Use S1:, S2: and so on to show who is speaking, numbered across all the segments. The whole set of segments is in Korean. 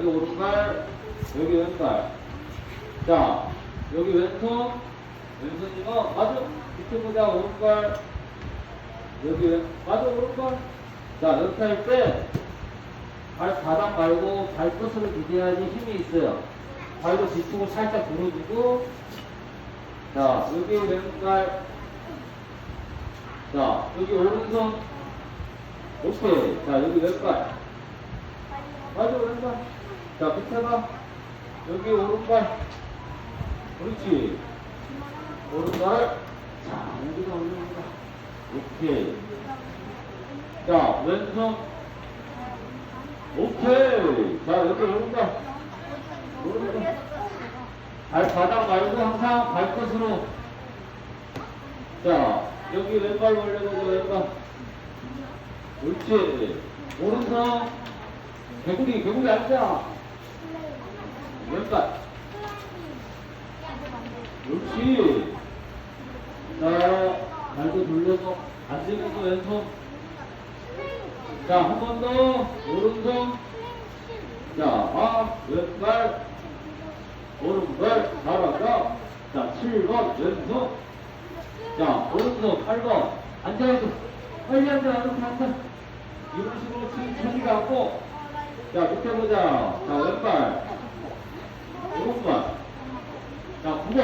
S1: 여기 오른발, 여기 왼발. 자, 여기 왼손, 왼손이고, 마주, 밑에 보자, 오른발. 여기 왼, 마주, 오른발. 자, 이렇게 할 때, 발 바닥 말고 발끝으로 디뎌야지 힘이 있어요. 발도 뒤축을 살짝 들어주고, 자, 여기 왼발. 자, 여기 오른손. 오케이. 자, 여기 왼발. 맞아, 왼발. 자, 밑에 봐. 여기 오른발. 그렇지. 오른발. 자, 여기가 올려보자. 오케이. 자, 왼손. 오케이. 자, 여기 오른발. 오른발. 발바닥 말고 항상 발끝으로. 자, 여기 왼발 올려보자, 왼발. 옳지. 오른손. 개구리, 개구리 앉아. 왼발. 옳지. 자, 발도 돌려서 앉으면서 왼손. 자, 한 번 더. 오른손. 자, 아, 왼발. 오른발. 잘한다. 자, 7번 왼손. 자, 오른손 8번. 앉아야지. 빨리 앉아, 이렇게 앉아. 이런 식으로 천천히 가고. 자, 밑에 보자. 자, 왼발. 오른발. 자, 9번.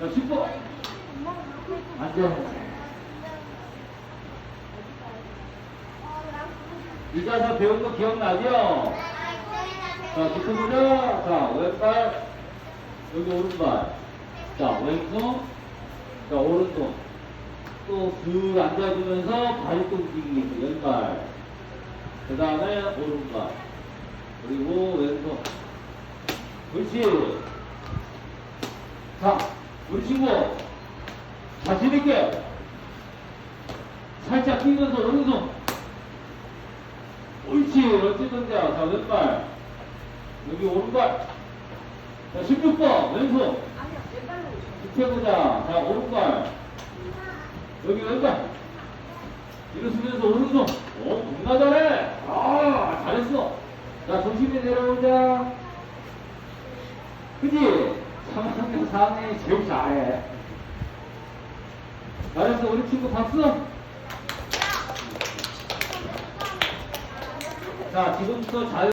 S1: 자, 10번. 앉아. 이 자세 배운 거 기억나죠? 자, 보자. 자, 왼발. 여기 오른발. 자, 왼손. 자, 오른손. 또슥 앉아주면서 발이 또 움직이기 왼발. 그 다음에 오른발. 그리고 왼손. 그렇지. 자, 우리 친구. 자신있게. 살짝 뛰면서 오른손. 옳지. 어찌 동작. 자, 왼발. 여기 오른발. 자, 16번. 왼손. 밑에 보자. 자, 오른발. 여기 왼발. 일어서면서 오른손. 어, 겁나 잘해. 아, 잘했어. 자, 조심히 내려오자. 그지? 3학년, 4학년이 제일 잘해. 잘했어. 우리 친구 박수. 자, 지금부터 잘